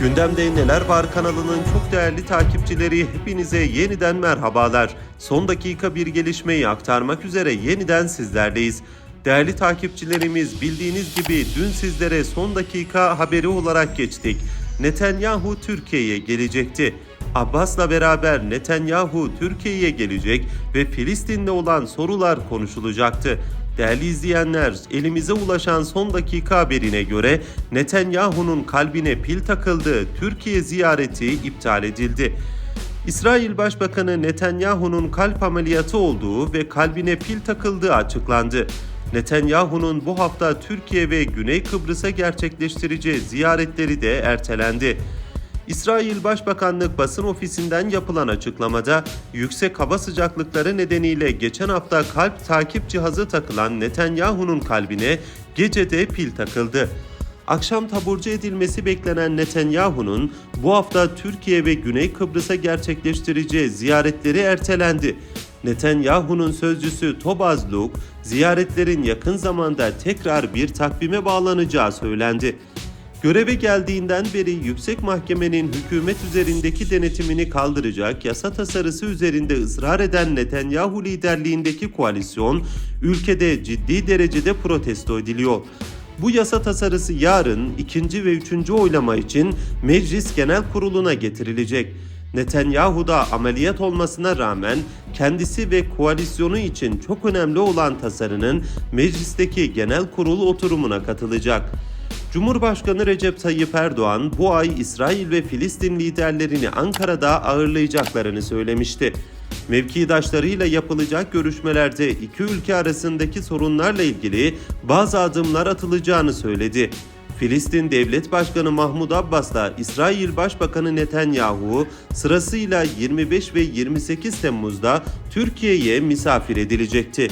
Gündemde Neler Var kanalının çok değerli takipçileri hepinize yeniden merhabalar. Son dakika bir gelişmeyi aktarmak üzere yeniden sizlerleyiz. Değerli takipçilerimiz bildiğiniz gibi dün sizlere son dakika haberi olarak geçtik. Netanyahu Türkiye'ye gelecekti. Abbas'la beraber Netanyahu Türkiye'ye gelecek ve Filistin'le olan sorular konuşulacaktı. Değerli izleyenler, elimize ulaşan son dakika haberine göre Netanyahu'nun kalbine pil takıldı, Türkiye ziyareti iptal edildi. İsrail Başbakanı Netanyahu'nun kalp ameliyatı olduğu ve kalbine pil takıldığı açıklandı. Netanyahu'nun bu hafta Türkiye ve Güney Kıbrıs'a gerçekleştireceği ziyaretleri de ertelendi. İsrail Başbakanlık basın ofisinden yapılan açıklamada yüksek hava sıcaklıkları nedeniyle geçen hafta kalp takip cihazı takılan Netanyahu'nun kalbine gecede pil takıldı. Akşam taburcu edilmesi beklenen Netanyahu'nun bu hafta Türkiye ve Güney Kıbrıs'a gerçekleştireceği ziyaretleri ertelendi. Netanyahu'nun sözcüsü Tobaz Luke, ziyaretlerin yakın zamanda tekrar bir takvime bağlanacağı söylendi. Göreve geldiğinden beri yüksek mahkemenin hükümet üzerindeki denetimini kaldıracak yasa tasarısı üzerinde ısrar eden Netanyahu liderliğindeki koalisyon ülkede ciddi derecede protesto ediliyor. Bu yasa tasarısı yarın ikinci ve üçüncü oylama için Meclis Genel Kurulu'na getirilecek. Netanyahu da ameliyat olmasına rağmen kendisi ve koalisyonu için çok önemli olan tasarının meclisteki genel kurul oturumuna katılacak. Cumhurbaşkanı Recep Tayyip Erdoğan bu ay İsrail ve Filistin liderlerini Ankara'da ağırlayacaklarını söylemişti. Mevkidaşlarıyla yapılacak görüşmelerde iki ülke arasındaki sorunlarla ilgili bazı adımlar atılacağını söyledi. Filistin Devlet Başkanı Mahmud Abbas'la İsrail Başbakanı Netanyahu sırasıyla 25 ve 28 Temmuz'da Türkiye'ye misafir edilecekti.